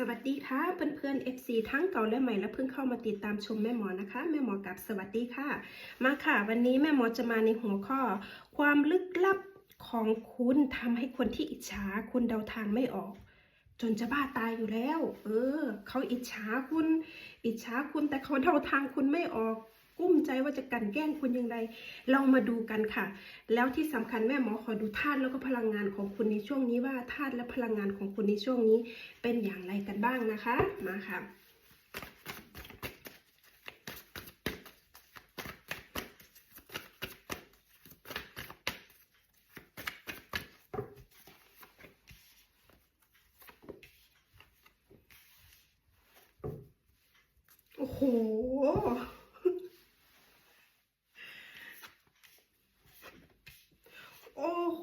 สวัสดีค่ะเพื่อนๆ FC ทั้งเก่าและใหม่และเพิ่งเข้ามาติดตามชมแม่หมอนะคะ แม่หมอกับสวัสดีค่ะ มาค่ะ วันนี้แม่หมอจะมาในหัวข้อ ความลึกลับของคุณทำให้คนที่อิจฉาคุณเดาทางไม่ออก จนจะบ้าตายอยู่แล้ว เออเขาอิจฉาคุณ อิจฉาคุณแต่เขาเดาทางคุณไม่ออก กุ้มใจว่าจะกันแกล้งคุณยังไงเรามาดูกันค่ะ แล้วที่สำคัญแม่หมอขอดูธาตุแล้วก็พลังงานของคุณในช่วงนี้ว่าธาตุและพลังงานของคุณในช่วงนี้เป็นอย่างไรกันบ้างนะคะ มาค่ะ โอ้โห โอ้โห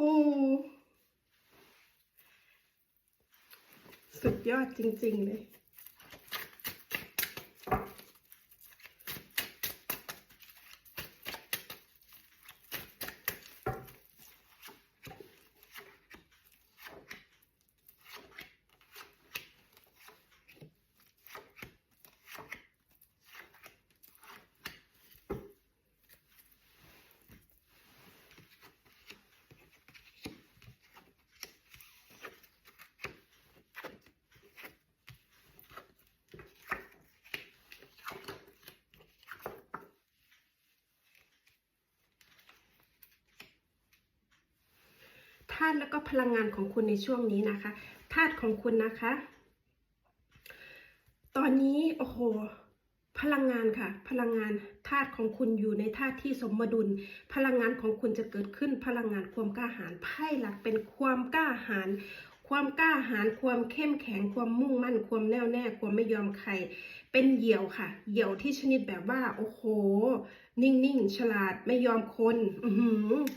สุด ยอดจริง ๆ เลยาตุแล้วก็พลังงานของคุณในช่วงนี้นะคะธาตุของคุณนะคะ ตอนนี้โอ้โหพลังงานค่ะ พลังงานธาตุของคุณอยู่ในธาตุที่สมดุล พลังงานของคุณจะเกิดขึ้นพลังงานความกล้าหาญไพ่หลักเป็นความกล้าหาญ ความกล้าหาญความเข้มแข็งความมุ่งมั่นความแน่วแน่ความไม่ยอมใคร เป็นเหยี่ยวค่ะ เหยี่ยวที่ชนิดแบบว่า โอ้โห นิ่งๆฉลาดไม่ยอมคนอื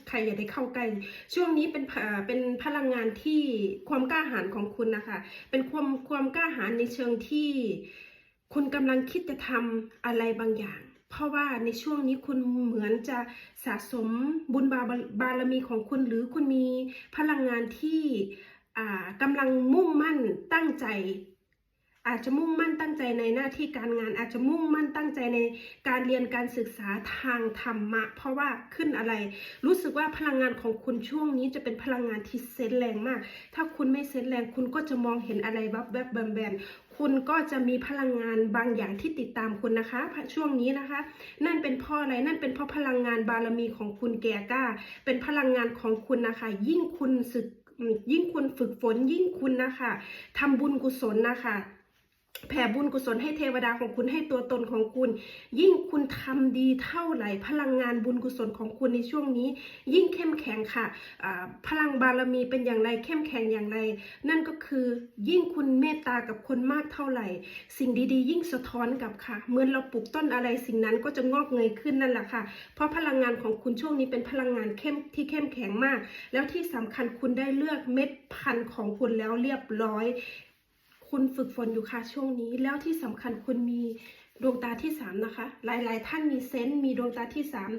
ใครอย่าได้เข้าใกล้ช่วงนี้เป็นเป็นพลังงานที่ความกล้าหาญของคุณนะคะ เป็นความความกล้าหาญในเชิงที่คุณกำลังคิดจะทำอะไรบางอย่างเพราะว่าในช่วงนี้คุณเหมือนจะสะสมบุญบาบารมีของคุณหรือคุณมีพลังงานที่ กำลังมุ่งมั่นตั้งใจ อาจจะมุ่งมั่นตั้งใจในหน้าที่การงาน อาจจะมุ่งมั่นตั้งใจในการเรียนการศึกษาทางธรรมะ เพราะว่าขึ้นอะไร รู้สึกว่าพลังงานของคุณช่วงนี้จะเป็นพลังงานที่เซนแรงมาก ถ้าคุณไม่เซนแรงคุณก็จะมองเห็นอะไรวับแวบแบมแบมคุณก็จะมีพลังงานบางอย่างที่ติดตามคุณนะคะ ช่วงนี้นะคะ นั่นเป็นเพราะอะไรนั่นเป็นเพราะพลังงานบารมีของคุณแก่กล้า เป็นพลังงานของคุณนะคะ ยิ่งคุณศึก ยิ่งคุณฝึกฝนยิ่งคุณนะคะทำบุญกุศลนะคะ แผ่บุญกุศลให้เทวดาของคุณให้ตัวตนของคุณ ยิ่งคุณทำดีเท่าไหร่ พลังงานบุญกุศลของคุณในช่วงนี้ ยิ่งเข้มแข็งค่ะอ่าพลังบารมีเป็นอย่างไรเข้มแข็งอย่างไร นั่นก็คือยิ่งคุณเมตตากับคนมากเท่าไหร่ สิ่งดีๆ ยิ่งสะท้อนกับค่ะเหมือนเราปลูกต้นอะไรสิ่งนั้นก็จะงอกเงยขึ้นนั่นแหละค่ะ เพราะพลังงานของคุณช่วงนี้เป็นพลังงานเข้มที่เข้มแข็งมาก แล้วที่สำคัญคุณได้เลือกเม็ดพันธุ์ของคุณแล้วเรียบร้อย คุณฝึกฝนอยู่ค่ะช่วงนี้ แล้วที่สำคัญคุณมีดวงตาที่สามนะคะ หลาย ๆ ท่านมีเซนต์มีดวงตาที่สาม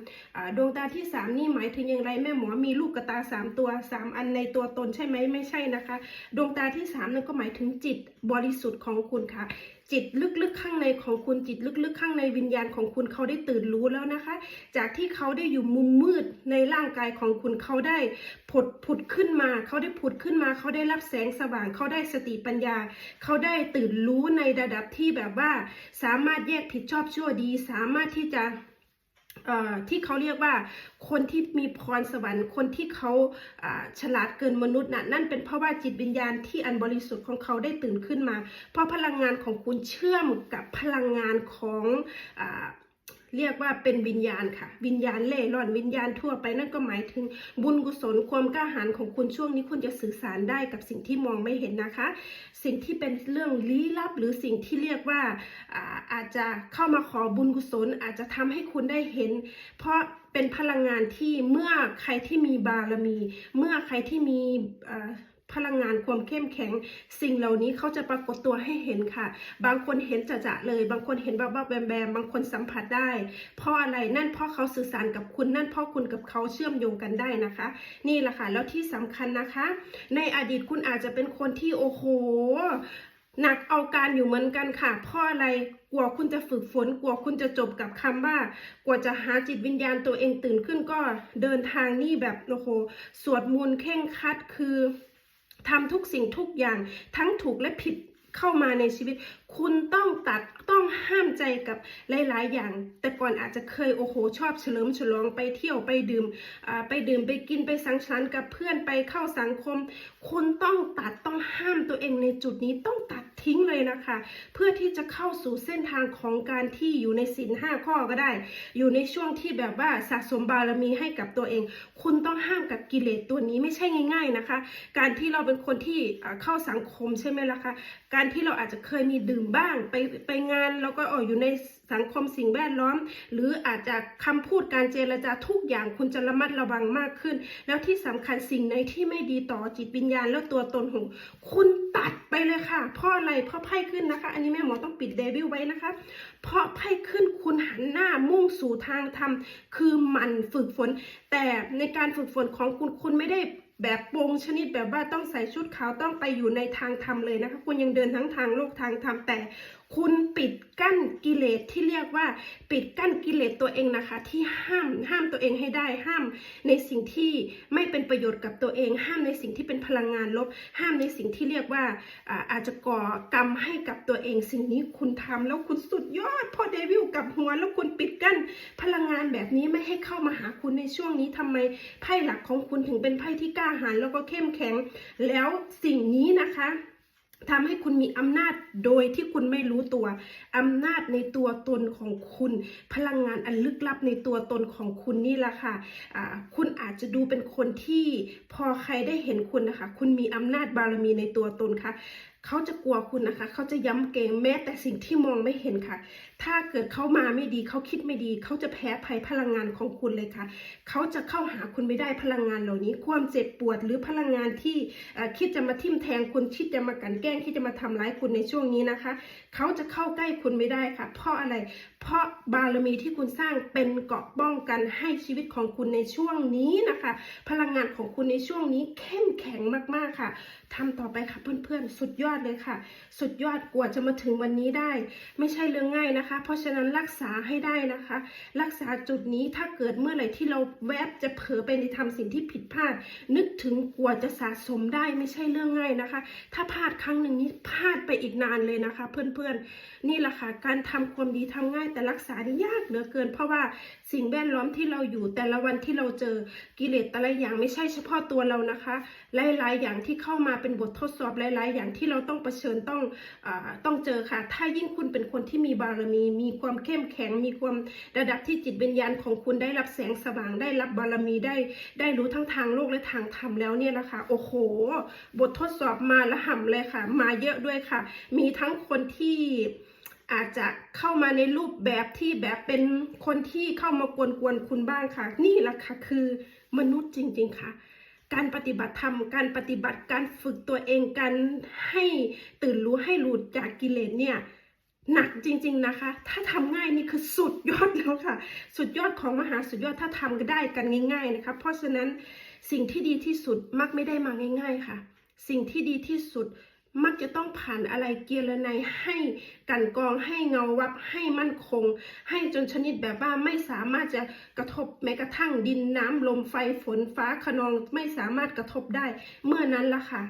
ดวงตาที่สามนี่หมายถึงอย่างไรแม่หมอมีลูกกระตาสามตัวสามอันในตัวตนใช่ไหมไม่ใช่นะคะ ดวงตาที่สามนั่นก็หมายถึงจิตบริสุทธิ์ของคุณค่ะ จิตลึกๆข้างในของคุณจิตลึกๆ ข้างในวิญญาณของคุณเขาได้ตื่นรู้แล้วนะคะ จากที่เขาได้อยู่มุมมืดในร่างกายของคุณเขาได้ผดผุดขึ้นมา เขาได้ผุดขึ้นมาเขาได้รับแสงสว่าง เขาได้สติปัญญา เขาได้ตื่นรู้ในระดับที่แบบว่า สามารถแยกผิดชอบชั่วดี สามารถที่จะ ที่เขาเรียกว่าคนที่มีพรสวรรค์คนที่เขาฉลาดเกินมนุษย์น่ะนั่นเป็นเพราะว่าจิตวิญญาณที่อันบริสุทธิ์ของเขาได้ตื่นขึ้นมา เพราะพลังงานของคุณเชื่อมกับพลังงานของอ เรียกว่าเป็นวิญญาณค่ะ วิญญาณเล่ร่อนวิญญาณทั่วไปนั่นก็หมายถึงบุญกุศลความกล้าหาญของคุณช่วงนี้คุณจะสื่อสารได้กับสิ่งที่มองไม่เห็นนะคะ สิ่งที่เป็นเรื่องลี้ลับหรือสิ่งที่เรียกว่าอาอาจจะเข้ามาขอบุญกุศล อาจจะทำให้คุณได้เห็น เพราะเป็นพลังงานที่เมื่อใครที่มีบารมี เมื่อใครที่มีอ พลังงานความเข้มแข็ง สิ่งเหล่านี้เขาจะปรากฏตัวให้เห็นค่ะ บางคนเห็นจะๆเลย บางคนเห็นบ้าๆแบมๆบางคนสัมผัสได้ เพราะอะไรนั่นเพราะเขาสื่อสารกับคุณนั่นเพราะคุณกับเขาเชื่อมโยงกันได้นะคะ นี่แหละค่ะ แล้วที่สำคัญนะคะ ในอดีตคุณอาจจะเป็นคนที่โอ้โหหนักเอาการอยู่เหมือนกันค่ะเพราะอะไรกลัวคุณจะฝึกฝนกลัวคุณจะจบกับคำว่ากว่าจะหาจิตวิญญาณตัวเองตื่นขึ้นก็เดินทางนี่แบบโอ้โหสวดมนต์เข่งคัดคือ ทำทุกสิ่งทุกอย่างทั้งถูกและผิดเข้ามาในชีวิตคุณต้องตัดต้องห้ามใจกับหลาย ๆ อย่าง แต่ก่อนอาจจะเคยโอ้โหชอบเฉลิมฉลองไปเที่ยวไปดื่มไปดื่มไปกินไปสังสรรค์กับเพื่อนไปเข้าสังคม คุณต้องตัดต้องห้ามตัวเองในจุดนี้ต้องตัดทิ้งเลยนะคะ เพื่อที่จะเข้าสู่เส้นทางของการที่อยู่ในศีลห้าข้อก็ได้ อยู่ในช่วงที่แบบว่าสะสมบารมีให้กับตัวเอง คุณต้องห้ามกับกิเลสตัวนี้ไม่ใช่ง่าย ๆนะคะ การที่เราเป็นคนที่เข้าสังคมใช่ไหมล่ะคะการที่เราอาจจะเคยมีดื่มบ้าง ไปไปงานแล้วก็ออยู่ในสังคมสิ่งแวดล้อม หรืออาจจะคำพูดการเจรจาทุกอย่างคุณจะระมัดระวังมากขึ้น แล้วที่สำคัญสิ่งไหนที่ไม่ดีต่อจิตวิญญาณ แล้วตัวตนของคุณตัดไปเลยค่ะ เพราะอะไรเพราะไพ่ขึ้นนะคะ อันนี้แม่หมอต้องปิดเดวิลไว้นะคะ เพราะไพ่ขึ้นคุณหันหน้ามุ่งสู่ทางธรรมคือมันฝึกฝน แต่ในการฝึกฝนของคุณคุณไม่ได้ แบบปงชนิดแบบว่าต้องใส่ชุดขาวต้องไปอยู่ในทางธรรมเลยนะคะคุณยังเดินทั้งทางโลกทางธรรมแต่ คุณปิดกั้นกิเลสที่เรียกว่า ปิดกั้นกิเลสตัวเองนะคะ ที่ห้ามห้ามตัวเองให้ได้ห้าม ในสิ่งที่ไม่เป็นประโยชน์กับตัวเอง ห้ามในสิ่งที่เป็นพลังงานลบ ห้ามในสิ่งที่เรียกว่าอาอาจจะก่อกรรมให้กับตัวเอง สิ่งนี้คุณทำแล้วคุณสุดยอดพอเดวิลกับหัวแล้วคุณปิดกั้นพลังงานแบบนี้ไม่ให้เข้ามาหาคุณในช่วงนี้ทำไมไพ่หลักของคุณถึงเป็นไพ่ที่กล้าหาญแล้วก็เข้มแข็ง แล้วสิ่งนี้นะคะ ทำให้คุณมีอำนาจโดยที่คุณไม่รู้ตัว อำนาจในตัวตนของคุณ พลังงานอันลึกลับในตัวตนของคุณนี่แหละค่ะะคุณอาจจะดูเป็นคนที่พอใครได้เห็นคุณนะคะ คุณมีอำนาจบารมีในตัวตนค่ะเขาจะกลัวคุณนะคะ เขาจะย้ำเกรงแม้แต่สิ่งที่มองไม่เห็นค่ะ ถ้าเกิดเขามาไม่ดีเขาคิดไม่ดี เขาจะแพ้ภัยพลังงานของคุณเลยค่ะ เขาจะเข้าหาคุณไม่ได้พลังงานเหล่านี้ ความเจ็บปวดหรือพลังงานที่คิดจะมาทิ่มแทงคุณคิดจะมากันแกล้งคิดจะมาทำร้ายคุณในช่วงนี้นะคะ เขาจะเข้าใกล้คุณไม่ได้ค่ะ เพราะอะไร เพราะบารมีที่คุณสร้างเป็นเกราะป้องกันให้ชีวิตของคุณในช่วงนี้นะคะ พลังงานของคุณในช่วงนี้เข้มแข็งมากๆค่ะทำต่อไปค่ะเพื่อนๆสุดยอดเลยค่ะ สุดยอดกว่าจะมาถึงวันนี้ได้ ไม่ใช่เรื่องง่ายนะคะ เพราะฉะนั้นรักษาให้ได้นะคะ รักษาจุดนี้ถ้าเกิดเมื่อไหร่ที่เราแวบจะเผลอไปในทำสิ่งที่ผิดพลาด นึกถึงกว่าจะสะสมได้ไม่ใช่เรื่องง่ายนะคะ ถ้าพลาดครั้งหนึ่งนี้พลาดไปอีกนานเลยนะคะ เพื่อนๆ นี่แหละค่ะการทำความดีทำง่าย แต่รักษานี่ยากเหลือเกิน เพราะว่าสิ่งแวดล้อมที่เราอยู่แต่ละวันที่เราเจอกิเลสแต่ละอย่างไม่ใช่เฉพาะตัวเรานะคะ หลายๆ อย่างที่เข้ามาเป็นบททดสอบหลาย ๆ อย่างที่เราต้องเผชิญต้องอต้องเจอค่ะ ถ้ายิ่งคุณเป็นคนที่มีบารมี มีความเข้มแข็ง มีความระดับที่จิตวิญญาณของคุณได้รับแสงสว่าง ได้รับบารมีได้ ได้รู้ทั้งทางโลกและทางธรรมแล้วเนี่ยนะคะโอ้โห บททดสอบมาละห่ำเลยค่ะ มาเยอะด้วยค่ะ มีทั้งคนที่อาจจะเข้ามาในรูปแบบที่แบบเป็นคนที่เข้ามากวนๆคุณบ้างค่ะ นี่แหละค่ะคือมนุษย์จริง ๆ ค่ะ การปฏิบัติธรรม การปฏิบัติการฝึกตัวเองการให้ตื่นรู้ให้หลุดจากกิเลสเนี่ยหนักจริง ๆนะคะ ถ้าทำง่ายนี่คือสุดยอดแล้วค่ะ สุดยอดของมหาสุดยอดถ้าทำก็ได้กันง่าย ๆนะคะ เพราะฉะนั้นสิ่งที่ดีที่สุดมักไม่ได้มาง่าย ๆค่ะ สิ่งที่ดีที่สุด มักจะต้องผ่านอะไรเกียรไนยให้กันกรองให้เงาวับให้มั่นคง ให้จนชนิดแบบว่าไม่สามารถจะกระทบแม้กระทั่งดินน้ำลมไฟฝนฟ้าขนองไม่สามารถกระทบได้ เมื่อนั้นละค่ะ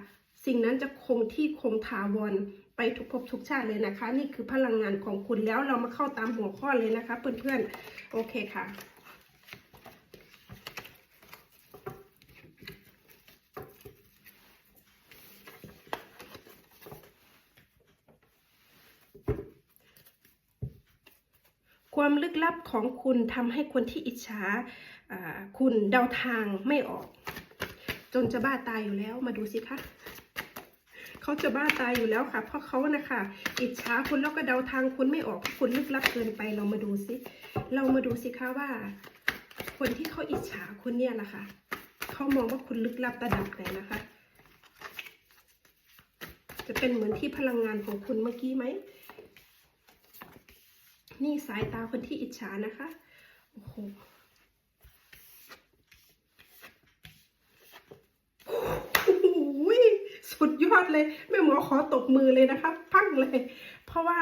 สิ่งนั้นจะคงที่คงถาวรไปทุกภพทุกชาติเลยนะคะ นี่คือพลังงานของคุณแล้วเรามาเข้าตามหัวข้อเลยนะคะ เพื่อนๆโอเคค่ะ ความลึกลับของคุณทำให้คนที่อิจฉาคุณเดาทางไม่ออก จนจะบ้าตายอยู่แล้วมาดูสิคะเขาจะบ้าตายอยู่แล้วค่ะ เพราะเขานะคะอิจฉาคุณแล้วก็เดาทางคุณไม่ออกเพราะคุณลึกลับเกินไปเรามาดูสิเรามาดูสิคะว่า คนที่เขาอิจฉาคุณเนี่ยล่ะค่ะเขามองว่าคุณลึกลับระดับไหนนะคะ จะเป็นเหมือนที่พลังงานของคุณเมื่อกี้ไหม นี่สายตาคนที่อิจฉานะคะ โอ้โหสุดยอดเลย แม่หมอขอตบมือเลยนะคะ พังเลย เพราะว่า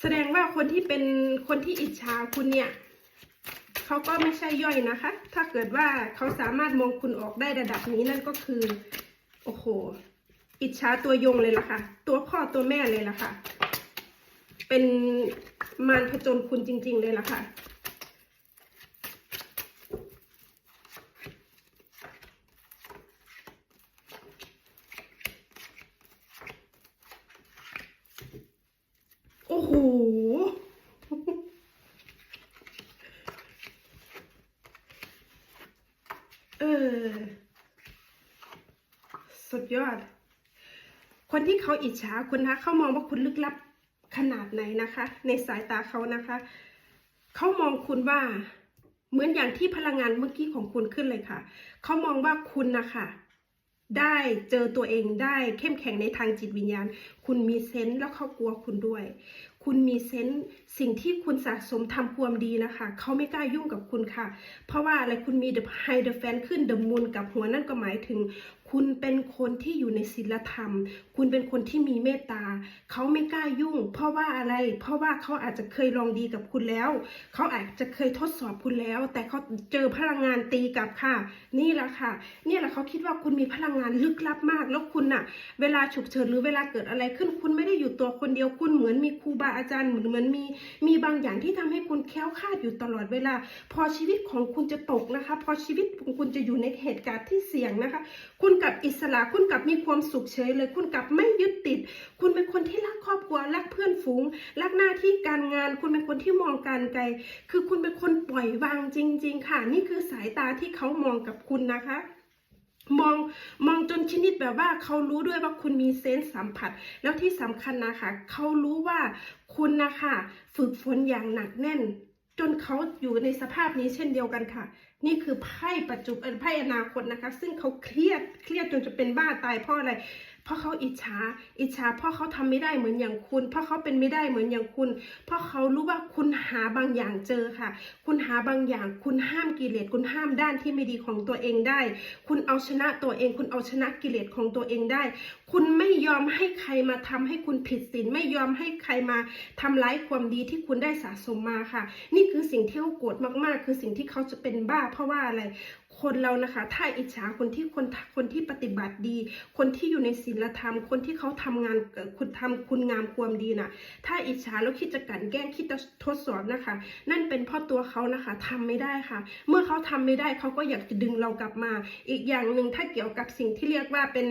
แสดงว่าคนที่เป็นคนที่อิจฉาคุณเนี่ยเขาก็ไม่ใช่ย่อยนะคะ ถ้าเกิดว่าเขาสามารถมองคุณออกได้ระดับนี้นั่นก็คือ โอ้โห อิจฉาตัวยงเลยล่ะค่ะ ตัวพ่อตัวแม่เลยล่ะค่ะ เป็น มารผจญคุณจริง ๆ เลยล่ะค่ะ โอ้โห เออ สุดยอด คนที่เขาอิจฉาคุณนะเขามองว่าคุณลึกลับ ขนาดไหนนะคะ ในสายตาเขานะคะ เขามองคุณว่าเหมือนอย่างที่พลังงานเมื่อกี้ของคุณขึ้นเลยค่ะ เขามองว่าคุณนะคะได้เจอตัวเองได้เข้มแข็งในทางจิตวิญญาณ คุณมีเซนส์แล้วเขากลัวคุณด้วย คุณมีเซนส์สิ่งที่คุณสะสมทำความดีนะคะ เขาไม่กล้ายุ่งกับคุณค่ะ เพราะว่าอะไรคุณมี The High The Fan ขึ้น The Moon กับหัวนั่นก็หมายถึง คุณเป็นคนที่อยู่ในศีลธรรม คุณเป็นคนที่มีเมตตา เขาไม่กล้ายุ่ง เพราะว่าอะไร เพราะว่าเขาอาจจะเคยลองดีกับคุณแล้ว เขาอาจจะเคยทดสอบคุณแล้ว แต่เขาเจอพลังงานตีกลับค่ะ นี่แหละค่ะ เนี่ยแหละเขาคิดว่าคุณมีพลังงานลึกลับมาก แล้วคุณน่ะ เวลาฉุกเฉินหรือเวลาเกิดอะไรขึ้น คุณไม่ได้อยู่ตัวคนเดียว คุณเหมือนมีครูบาอาจารย์เหมือนเหมือนมีมีบางอย่างที่ทำให้คุณแคล้วคาดอยู่ตลอดเวลา พอชีวิตของคุณจะตกนะคะ พอชีวิตของคุณจะอยู่ในเหตุการณ์ที่เสี่ยงนะคะ คุณกับอิสระคุณกับมีความสุขเฉยเลย คุณกับไม่ยึดติด คุณเป็นคนที่รักครอบครัวรักเพื่อนฝูงรักหน้าที่การงาน คุณเป็นคนที่มองการไกล คือคุณเป็นคนปล่อยวางจริง ๆ ค่ะ นี่คือสายตาที่เขามองกับคุณนะคะ มองมองจนชนิดแบบว่าเขารู้ด้วยว่าคุณมีเซนส์สัมผัส แล้วที่สำคัญนะคะเขารู้ว่าคุณนะคะฝึกฝนอย่างหนักแน่น จนเขาอยู่ในสภาพนี้เช่นเดียวกันค่ะ นี่คือไพ่ปัจจุบันไพ่อนาคตนะคะ ซึ่งเขาเครียดเครียดจนจะเป็นบ้าตายเพราะอะไร ราะเขาอิจฉา อิจฉาเพราะเขาทำไม่ได้เหมือนอย่างคุณ เพราะเขาเป็นไม่ได้เหมือนอย่างคุณ เพราะเขารู้ว่าคุณหาบางอย่างเจอค่ะ คุณหาบางอย่าง คุณห้ามกิเลส คุณห้ามด้านที่ไม่ดีของตัวเองได้ คุณเอาชนะตัวเอง คุณเอาชนะกิเลสของตัวเองได้ คุณไม่ยอมให้ใครมาทำให้คุณผิดศีล ไม่ยอมให้ใครมาทำร้ายความดีที่คุณได้สะสมมาค่ะ นี่คือสิ่งที่เขาโกรธมากๆ คือสิ่งที่เขาจะเป็นบ้า เพราะว่าอะไร คนเรานะคะ ถ้าอิจฉาคนที่คนคนที่ปฏิบัติดี คนที่อยู่ในศีลธรรม คนที่เขาทำงานคุณทำคุณงามความดีน่ะ ถ้าอิจฉาแล้วคิดจะกลันแกล้งคิดจะทดสอบนะคะ นั่นเป็นเพราะตัวเขานะคะทำไม่ได้ค่ะ เมื่อเขาทำไม่ได้เขาก็อยากจะดึงเรากลับมา อีกอย่างหนึ่งถ้าเกี่ยวกับสิ่งที่เรียกว่าเป็น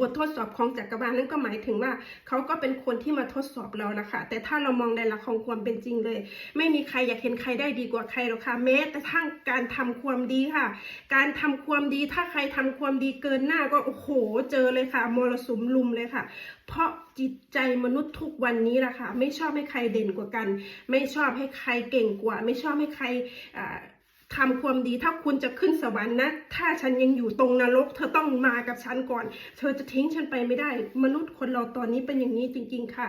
บททดสอบของจักรวาลนั่นก็หมายถึงว่าเขาก็เป็นคนที่มาทดสอบเรานะคะ แต่ถ้าเรามองในหลักของความเป็นจริงเลย ไม่มีใครอยากเห็นใครได้ดีกว่าใครหรอกค่ะแม้แต่ทั้งการทำความดีค่ะ การทำความดีถ้าใครทำความดีเกินหน้าก็โอ้โหเจอเลยค่ะมรสุมลุมเลยค่ะ เพราะจิตใจมนุษย์ทุกวันนี้ล่ะค่ะไม่ชอบให้ใครเด่นกว่ากัน ไม่ชอบให้ใครเก่งกว่า ไม่ชอบให้ใครอ่า ทำความดีถ้าคุณจะขึ้นสวรรค์นะ ถ้าฉันยังอยู่ตรงนรก เธอต้องมากับฉันก่อน เธอจะทิ้งฉันไปไม่ได้ มนุษย์คนเราตอนนี้เป็นอย่างนี้จริง ๆ ค่ะ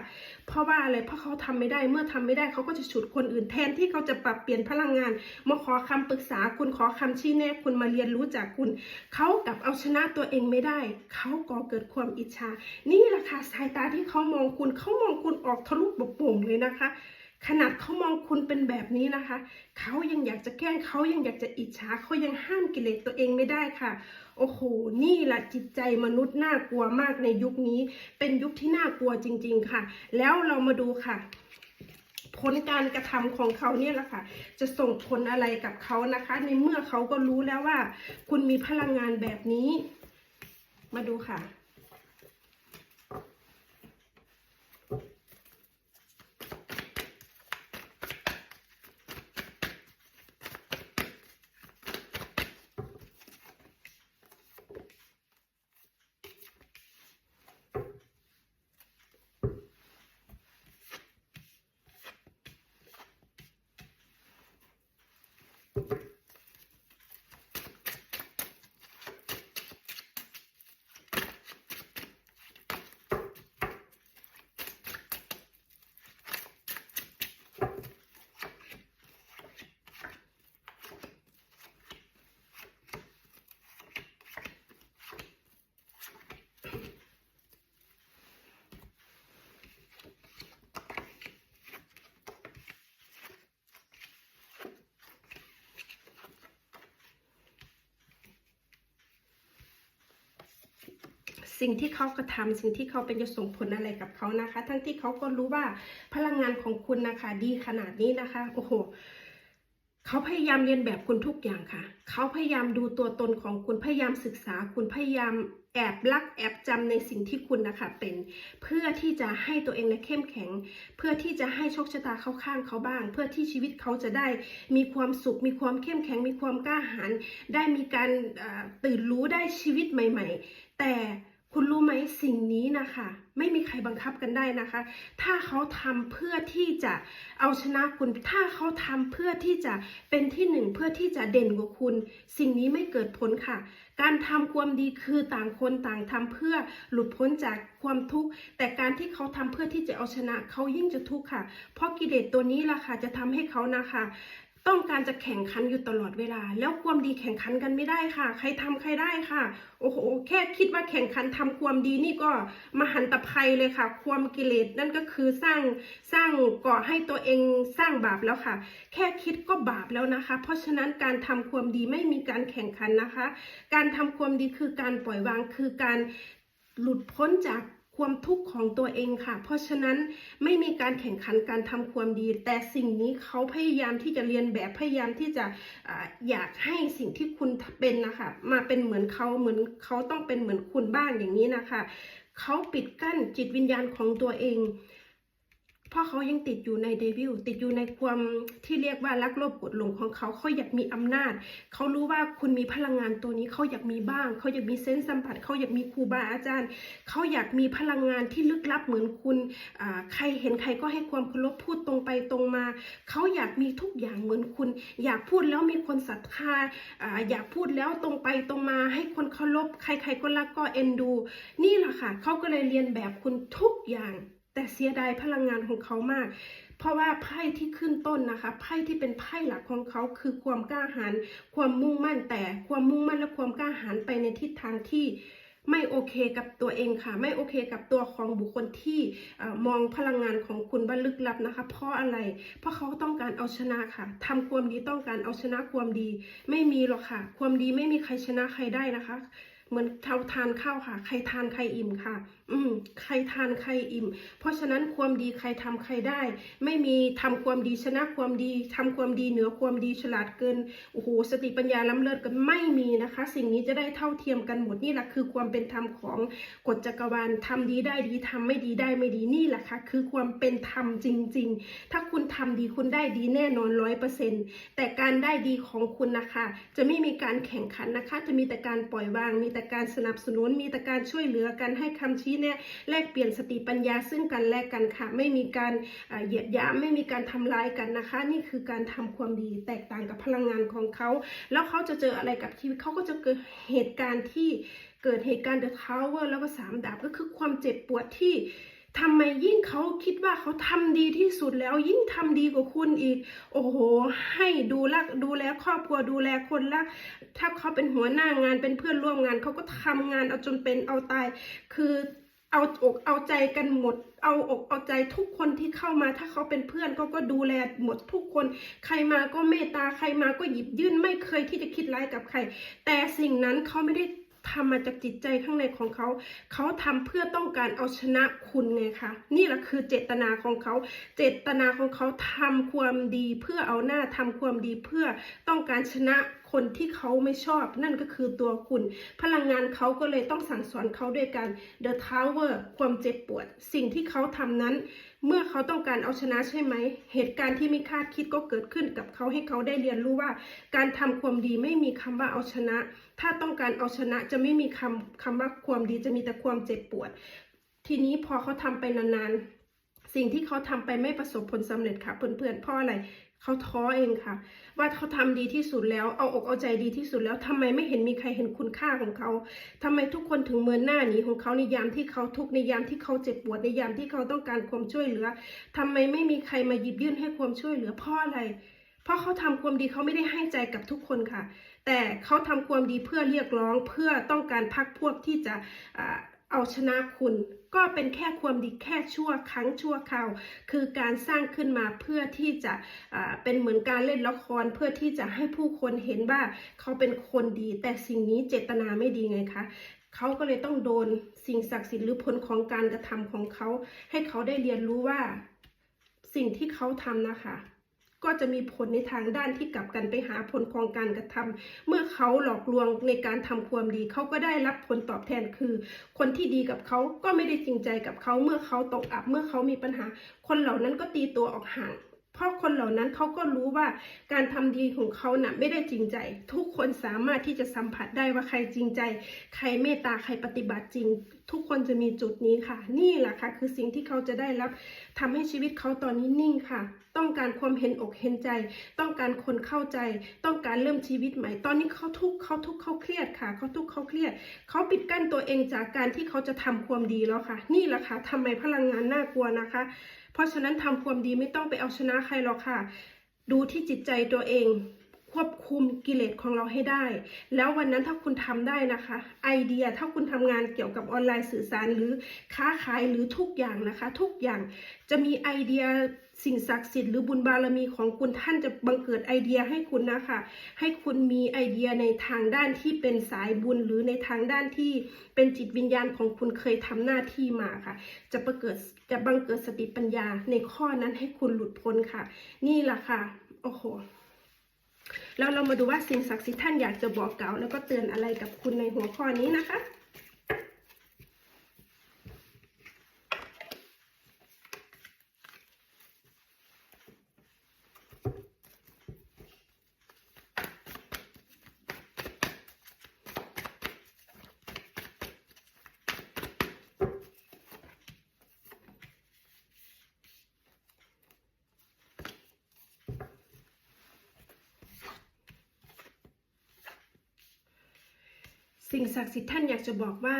เพราะว่าอะไรเพราะเขาทำไม่ได้เมื่อทำไม่ได้เขาก็จะฉุดคนอื่นแทนที่เขาจะปรับเปลี่ยนพลังงานมาขอคำปรึกษาคุณขอคำชี้แนะคุณมาเรียนรู้จากคุณ เขากลับเอาชนะตัวเองไม่ได้ เขาก่อเกิดความอิจฉานี่แหละค่ะสายตาที่เขามองคุณเขามองคุณออกทะลุปโป่งเลยนะคะ ขนาดเขามองคุณเป็นแบบนี้นะคะ เขายังอยากจะแกล้งเขายังอยากจะอิจฉาเขายังห้ามกิเลสตัวเองไม่ได้ค่ะ โอ้โห นี่แหละจิตใจมนุษย์น่ากลัวมากในยุคนี้ เป็นยุคที่น่ากลัวจริง ๆค่ะ แล้วเรามาดูค่ะผลการกระทำของเขาเนี่ยแหละค่ะ จะส่งผลอะไรกับเขานะคะ ในเมื่อเขาก็รู้แล้วว่า คุณมีพลังงานแบบนี้ มาดูค่ะ สิ่งที่เขากระทำสิ่งที่เขาเป็นจะส่งผลอะไรกับเขานะคะ ทั้งที่เขาก็รู้ว่าพลังงานของคุณนะคะ ดีขนาดนี้นะคะ โอ้โหเขาพยายามเรียนแบบคุณทุกอย่างค่ะ เขาพยายามดูตัวตนของคุณ พยายามศึกษาคุณ พยายามแอบลักแอบจำในสิ่งที่คุณนะคะเป็น เพื่อที่จะให้ตัวเองเนี่ยเข้มแข็ง เพื่อที่จะให้โชคชะตาเข้าข้างเขาบ้าง เพื่อที่ชีวิตเขาจะได้มีความสุข มีความเข้มแข็ง มีความกล้าหาญ ได้มีการตื่นรู้ได้ชีวิตใหม่ ๆ แต่ คุณรู้ไหมสิ่งนี้นะคะ ไม่มีใครบังคับกันได้นะคะ ถ้าเขาทำเพื่อที่จะเอาชนะคุณ ถ้าเขาทำเพื่อที่จะเป็นที่หนึ่งเพื่อที่จะเด่นกว่าคุณ สิ่งนี้ไม่เกิดผลค่ะ การทำความดีคือต่างคนต่างทำเพื่อหลุดพ้นจากความทุกข์แต่การที่เขาทำเพื่อที่จะเอาชนะเขายิ่งจะทุกข์ค่ะ เพราะกิเลสตัวนี้ล่ะค่ะจะทำให้เขานะคะ ต้องการจะแข่งขันอยู่ตลอดเวลา แล้วความดีแข่งขันกันไม่ได้ค่ะ ใครทำใครได้ค่ะ โอ้โห แค่คิดว่าแข่งขันทำความดีนี่ก็มหันตภัยเลยค่ะ ความกิเลสนั่นก็คือสร้างสร้างก่อให้ตัวเองสร้างบาปแล้วค่ะ แค่คิดก็บาปแล้วนะคะ เพราะฉะนั้นการทำความดีไม่มีการแข่งขันนะคะ การทำความดีคือการปล่อยวางคือการหลุดพ้นจาก ความทุกข์ของตัวเองค่ะ เพราะฉะนั้นไม่มีการแข่งขันการทำความดี แต่สิ่งนี้เขาพยายามที่จะเรียนแบบพยายามที่จะออยากให้สิ่งที่คุณเป็นนะคะมาเป็นเหมือนเขาเหมือนเขาต้องเป็นเหมือนคุณบ้างอย่างนี้นะคะเขาปิดกั้นจิตวิญญาณของตัวเอง เขายังติดอยู่ในเดวิลติดอยู่ในความที่เรียกว่ารักโลภกดหลงของเขาเขาอยากมีอำนาจ เขารู้ว่าคุณมีพลังงานตัวนี้เขาอยากมีบ้าง เขาอยากมีเซนส์สัมผัสเขาอยากมีครูบาอาจารย์ เขาอยากมีพลังงานที่ลึกลับเหมือนคุณใครเห็นใครก็ให้ความเคารพพูดตรงไปตรงมา เขาอยากมีทุกอย่างเหมือนคุณ อยากพูดแล้วมีคนศรัทธาอ่าอยากพูดแล้วตรงไปตรงมา ให้คนเคารพใครๆก็รักก็เอ็นดู นี่แหละค่ะเขาก็เลยเรียนแบบคุณทุกอย่าง แต่เสียดายพลังงานของเขามาก เพราะว่าไพ่ที่ขึ้นต้นนะคะ ไพ่ที่เป็นไพ่หลักของเขาคือความกล้าหาญความมุ่งมั่นแต่ความมุ่งมั่นและความกล้าหาญไปในทิศทางที่ไม่โอเคกับตัวเองค่ะ ไม่โอเคกับตัวของบุคคลที่อมองพลังงานของคุณว่าลึกลับนะคะ เพราะอะไร เพราะเขาต้องการเอาชนะค่ะทำความดีต้องการเอาชนะความดี ไม่มีหรอกค่ะ ความดีไม่มีใครชนะใครได้นะคะ เหมือนเราทานข้าวค่ะ ใครทานใครอิ่มค่ะ อืมใครทานใครอิ่ม เพราะฉะนั้นความดีใครทำใครได้ ไม่มีทำความดีชนะความดีทำความดีเหนือความดีฉลาดเกินโอ้โหสติปัญญาล้ำเลิศกันไม่มีนะคะ สิ่งนี้จะได้เท่าเทียมกันหมดนี่แหละคือความเป็นธรรมของกฎจักรวาลทำดีได้ดีทำไม่ดีได้ไม่ดีนี่แหละค่ะคือความเป็นธรรมจริง ๆ ถ้าคุณทำดีคุณได้ดีแน่นอนร้อยเปอร์เซ็นต์แต่การได้ดีของคุณนะคะ จะไม่มีการแข่งขันนะคะ จะมีแต่การปล่อยวางมีแต่การสนับสนุนมีแต่การช่วยเหลือกันให้คำชี้แนะแลกเปลี่ยนสติปัญญาซึ่งกันและกันค่ะ ไม่มีการเหยียดหยามไม่มีการทำร้ายกันนะคะ นี่คือการทำความดีแตกต่างกับพลังงานของเขา แล้วเขาจะเจออะไรกับชีวิตเขาก็จะเกิดเหตุการณ์ที่เกิดเหตุการณ์ The Tower แล้วก็สามดาบก็คือความเจ็บปวดที่ ทำไมยิ่งเขาคิดว่าเขาทำดีที่สุดแล้วยิ่งทำดีกว่าคุณอีก โอ้โห ให้ดูแลดูแลครอบครัวดูแลคนละถ้าเขาเป็นหัวหน้างานเป็นเพื่อนร่วมงานเขาก็ทำงานเอาจนเป็นเอาตาย คือเอาอกเอาใจกันหมด เอาอกเอาใจทุกคนที่เข้ามา ถ้าเขาเป็นเพื่อนเขาก็ดูแลหมดทุกคน ใครมาก็เมตตาใครมาก็หยิบยื่นไม่เคยที่จะคิดร้ายกับใคร แต่สิ่งนั้นเขาไม่ได้ ทำมาจากจิตใจข้างในของเขา เขาทำเพื่อต้องการเอาชนะคุณไงคะ นี่แหละคือเจตนาของเขา เจตนาของเขาทำความดีเพื่อเอาหน้าทำความดีเพื่อต้องการชนะคนที่เขาไม่ชอบ นั่นก็คือตัวคุณ พลังงานเขาก็เลยต้องสั่งสอนเขาด้วยกัน The Tower ความเจ็บปวด สิ่งที่เขาทำนั้น เมื่อเขาต้องการเอาชนะใช่ไหม เหตุการณ์ที่ไม่คาดคิดก็เกิดขึ้นกับเขาให้เขาได้เรียนรู้ว่า การทำความดีไม่มีคำว่าเอาชนะ ถ้าต้องการเอาชนะจะไม่มีคำคำว่าความดีจะมีแต่ความเจ็บปวด ทีนี้พอเขาทำไปนานๆสิ่งที่เขาทำไปไม่ประสบผลสำเร็จค่ะเพื่อนๆเพราะอะไร เขาท้อเองค่ะ ว่าเขาทำดีที่สุดแล้ว เอาอกเอาใจดีที่สุดแล้วทำไมไม่เห็นมีใครเห็นคุณค่าของเขาทำไมทุกคนถึงเมินหน้าหนีของเขาในยามที่เขาทุกข์ในยามที่เขาเจ็บปวดในยามที่เขาต้องการความช่วยเหลือทำไมไม่มีใครมาหยิบยื่นให้ความช่วยเหลือเพราะอะไร เพราะเขาทำความดีเขาไม่ได้ให้ใจกับทุกคนค่ะ แต่เขาทำความดีเพื่อเรียกร้องเพื่อต้องการพักพวกที่จะเอาชนะคุณ ก็เป็นแค่ความดีแค่ชั่วครั้งชั่วคราว คือการสร้างขึ้นมาเพื่อที่จะเป็นเหมือนการเล่นละครเพื่อที่จะให้ผู้คนเห็นว่าเขาเป็นคนดี แต่สิ่งนี้เจตนาไม่ดีไงคะเขาก็เลยต้องโดนสิ่งศักดิ์สิทธิ์หรือผลของการกระทำของเขา ให้เขาได้เรียนรู้ว่าสิ่งที่เขาทำนะคะ ก็จะมีผลในทางด้านที่กลับกันไปหาผลของการกระทำเมื่อเขาหลอกลวงในการทำความดี เขาก็ได้รับผลตอบแทนคือ คนที่ดีกับเขาก็ไม่ได้จริงใจกับเขาเมื่อเขาตกอับเมื่อเขามีปัญหา คนเหล่านั้นก็ตีตัวออกห่างเพราะคนเหล่านั้นเขาก็รู้ว่าการทำดีของเขาน่ะไม่ได้จริงใจ ทุกคนสามารถที่จะสัมผัสได้ว่าใครจริงใจ ใครเมตตาใครปฏิบัติจริง ทุกคนจะมีจุดนี้ค่ะ นี่แหละค่ะ คือสิ่งที่เขาจะได้รับทำให้ชีวิตเขาตอนนี้นิ่งค่ะ ต้องการความเห็นอกเห็นใจ ต้องการคนเข้าใจ ต้องการเริ่มชีวิตใหม่ ตอนนี้เขาทุกเขาทุกเขาเครียดค่ะ เขาทุกเขาเครียด เขาปิดกั้นตัวเองจากการที่เขาจะทำความดีแล้วค่ะ นี่แหละค่ะทำไมพลังงานน่ากลัวนะคะ เพราะฉะนั้นทำความดีไม่ต้องไปเอาชนะใครหรอกค่ะ ดูที่จิตใจตัวเอง ควบคุมกิเลสของเราให้ได้ แล้ววันนั้นถ้าคุณทำได้นะคะ ไอเดียถ้าคุณทำงานเกี่ยวกับออนไลน์สื่อสารหรือค้าขายหรือทุกอย่างนะคะ ทุกอย่างจะมีไอเดียสิ่งศักดิ์สิทธิ์หรือบุญบารมีของคุณท่านจะบังเกิดไอเดียให้คุณนะคะ ให้คุณมีไอเดียในทางด้านที่เป็นสายบุญหรือในทางด้านที่เป็นจิตวิญญาณของคุณเคยทำหน้าที่มาค่ะ จะประเกิดจะบังเกิดสติปัญญาในข้อนั้นให้คุณหลุดพ้นค่ะ นี่แหละค่ะโอ้โห แล้วเรามาดูว่าสิ่งศักดิ์สิทธิ์ท่านอยากจะบอกกล่าวแล้วก็เตือนอะไรกับคุณในหัวข้อนี้นะคะ สิ่งศักดิ์สิทธิ์ท่านอยากจะบอกว่า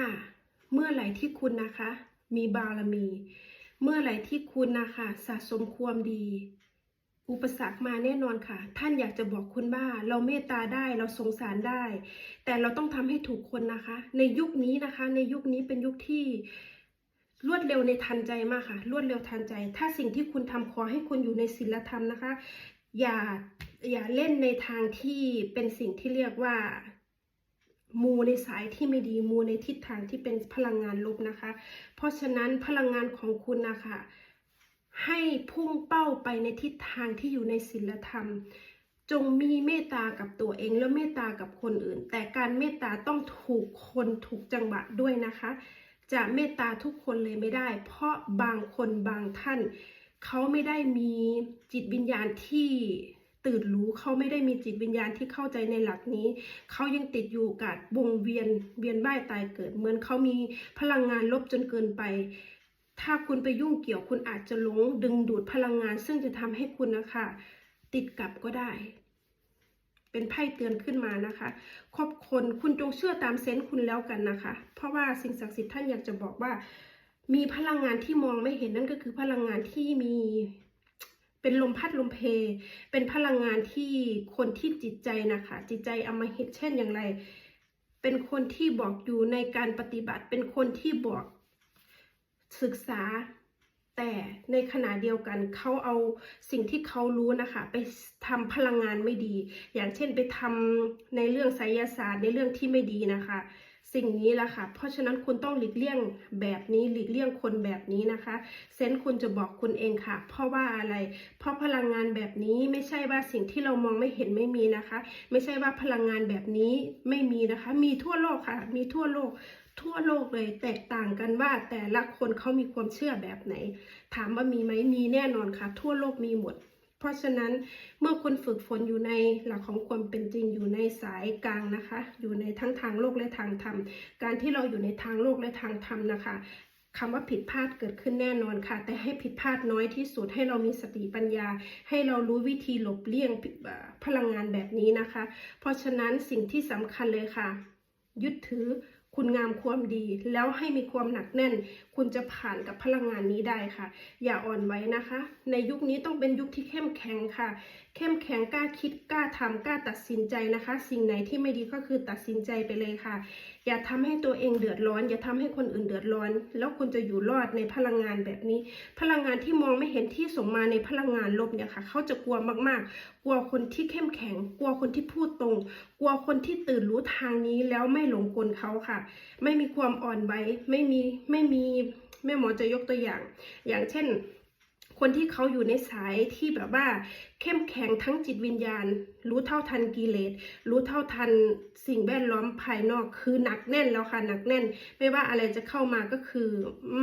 เมื่อไหร่ที่คุณนะคะ มีบารมี เมื่อไหร่ที่คุณนะคะสะสมความดี อุปสรรคมาแน่นอนค่ะ ท่านอยากจะบอกคุณว่า เราเมตตาได้เราสงสารได้ แต่เราต้องทำให้ถูกคนนะคะ ในยุคนี้นะคะ ในยุคนี้เป็นยุคที่รวดเร็วในทันใจมากค่ะ รวดเร็วทันใจ ถ้าสิ่งที่คุณทำขอให้คุณอยู่ในศีลธรรมนะคะ อย่าอย่าเล่นในทางที่เป็นสิ่งที่เรียกว่า มูในสายที่ไม่ดีมูในทิศทางที่เป็นพลังงานลบนะคะ เพราะฉะนั้นพลังงานของคุณนะคะให้พุ่งเป้าไปในทิศทางที่อยู่ในศีลธรรม จงมีเมตตากับตัวเองและเมตตากับคนอื่น แต่การเมตตาต้องถูกคนถูกจังหวะด้วยนะคะ จะเมตตาทุกคนเลยไม่ได้ เพราะบางคนบางท่าน เขาไม่ได้มีจิตวิญญาณที่ ตื่นรู้เขาไม่ได้มีจิตวิญญาณที่เข้าใจในหลักนี้ เขายังติดอยู่กับวงเวียนเวียนว่ายตายเกิด เหมือนเขามีพลังงานลบจนเกินไป ถ้าคุณไปยุ่งเกี่ยวคุณอาจจะหลงดึงดูดพลังงาน ซึ่งจะทำให้คุณนะคะ ติดกับก็ได้ เป็นไพ่เตือนขึ้นมานะคะครอบคนคุณจงเชื่อตามเซนส์คุณแล้วกันนะคะ เพราะว่าสิ่งศักดิ์สิทธิ์ท่านอยากจะบอกว่า มีพลังงานที่มองไม่เห็นนั่นก็คือพลังงานที่มี เป็นลมพัดลมเพ เป็นพลังงานที่คนที่จิตใจนะคะ จิตใจอมหิตเช่นอย่างไร เป็นคนที่บอกอยู่ในการปฏิบัติ เป็นคนที่บอกศึกษา แต่ในขณะเดียวกันเขาเอาสิ่งที่เขารู้นะคะ ไปทำพลังงานไม่ดี อย่างเช่นไปทำในเรื่องไสยศาสตร์ในเรื่องที่ไม่ดีนะคะ สิ่งนี้ละค่ะ เพราะฉะนั้นคุณต้องหลีกเลี่ยงแบบนี้หลีกเลี่ยงคนแบบนี้นะคะ เซนส์คุณจะบอกคุณเองค่ะ เพราะว่าอะไร เพราะพลังงานแบบนี้ไม่ใช่ว่าสิ่งที่เรามองไม่เห็นไม่มีนะคะ ไม่ใช่ว่าพลังงานแบบนี้ไม่มีนะคะ มีทั่วโลกค่ะ มีทั่วโลกทั่วโลกเลยแตกต่างกันว่าแต่ละคนเขามีความเชื่อแบบไหน ถามว่ามีไหมมีแน่นอนค่ะ ทั่วโลกมีหมด เพราะฉะนั้นเมื่อคุณฝึกฝนอยู่ในหลักของความเป็นจริงอยู่ในสายกลางนะคะ อยู่ในทั้งทางโลกและทางธรรม การที่เราอยู่ในทางโลกและทางธรรมนะคะคำว่าผิดพลาดเกิดขึ้นแน่นอนค่ะ แต่ให้ผิดพลาดน้อยที่สุดให้เรามีสติปัญญา ให้เรารู้วิธีหลบเลี่ยงพลังงานแบบนี้นะคะ เพราะฉะนั้นสิ่งที่สำคัญเลยค่ะ ยึดถือคุณงามความดี แล้วให้มีความหนักแน่น คุณจะผ่านกับพลังงานนี้ได้ค่ะ อย่าอ่อนไหวนะคะ ในยุคนี้ต้องเป็นยุคที่เข้มแข็งค่ะ เข้มแข็งกล้าคิดกล้าทำกล้าตัดสินใจนะคะ สิ่งไหนที่ไม่ดีก็คือตัดสินใจไปเลยค่ะ อย่าทำให้ตัวเองเดือดร้อน อย่าทำให้คนอื่นเดือดร้อน แล้วคุณจะอยู่รอดในพลังงานแบบนี้ พลังงานที่มองไม่เห็นที่ส่งมาในพลังงานลบเนี่ยค่ะ เขาจะกลัวมากๆ กลัวคนที่เข้มแข็ง กลัวคนที่พูดตรง กลัวคนที่ตื่นรู้ทางนี้แล้วไม่หลงกลเขาค่ะ ไม่มีความอ่อนไหวไม่มีไม่มีแม่หมอจะยกตัวอย่าง อย่างเช่น คนที่เขาอยู่ในสายที่แบบว่า เข้มแข็งทั้งจิตวิญญาณ รู้เท่าทันกิเลสรู้เท่าทันสิ่งแวดล้อมภายนอกคือหนักแน่นแล้วค่ะหนักแน่น ไม่ว่าอะไรจะเข้ามาก็คือ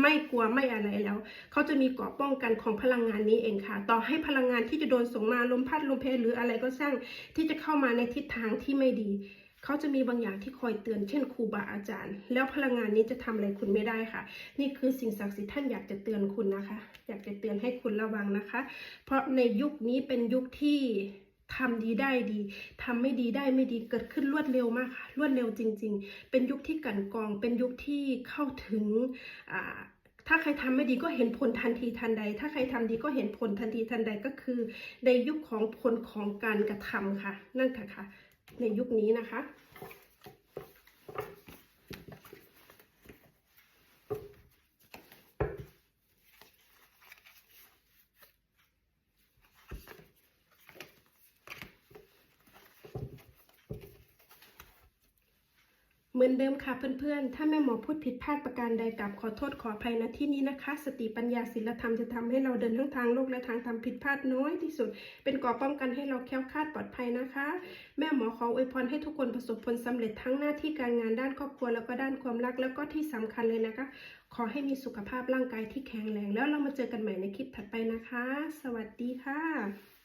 ไม่กลัวไม่อะไรแล้วเขาจะมีเกราะป้องกันของพลังงานนี้เองค่ะ ต่อให้พลังงานที่จะโดนส่งมาลมพัดลมเพลหรืออะไรก็ช่างที่จะเข้ามาในทิศทางที่ไม่ดี เขาจะมีบางอย่างที่คอยเตือนเช่นครูบาอาจารย์ แล้วพลังงานนี้จะทำอะไรคุณไม่ได้ค่ะ นี่คือสิ่งศักดิ์สิทธิ์ท่านอยากจะเตือนคุณนะคะ อยากจะเตือนให้คุณระวังนะคะ เพราะในยุคนี้เป็นยุคที่ทำดีได้ดี ทำไม่ดีได้ไม่ดี เกิดขึ้นรวดเร็วมากค่ะ รวดเร็วจริง ๆ เป็นยุคที่กันกอง เป็นยุคที่เข้าถึง ถ้าใครทำไม่ดีก็เห็นผลทันทีทันใด ถ้าใครทำดีก็เห็นผลทันทีทันใดก็คือ ในยุคของผลของการกระทำค่ะ นั่นค่ะค่ะ ในยุคนี้นะคะ เหมือนเดิมค่ะเพื่อนๆ ถ้าแม่หมอพูดผิดพลาดประการใดกับขอโทษขออภัยนะที่นี้นะคะ สติปัญญาศีลธรรมจะทำให้เราเดินทั้งทางโลกและทางธรรมผิดพลาดน้อยที่สุด เป็นก่อป้องกันให้เราแคล้วคลาดปลอดภัยนะคะ แม่หมอขออวยพรให้ทุกคนประสบผลสำเร็จทั้งหน้าที่การงานด้านครอบครัวแล้วก็ด้านความรักแล้วก็ที่สำคัญเลยนะคะ ขอให้มีสุขภาพร่างกายที่แข็งแรงแล้วเรามาเจอกันใหม่ในคลิปถัดไปนะคะ สวัสดีค่ะ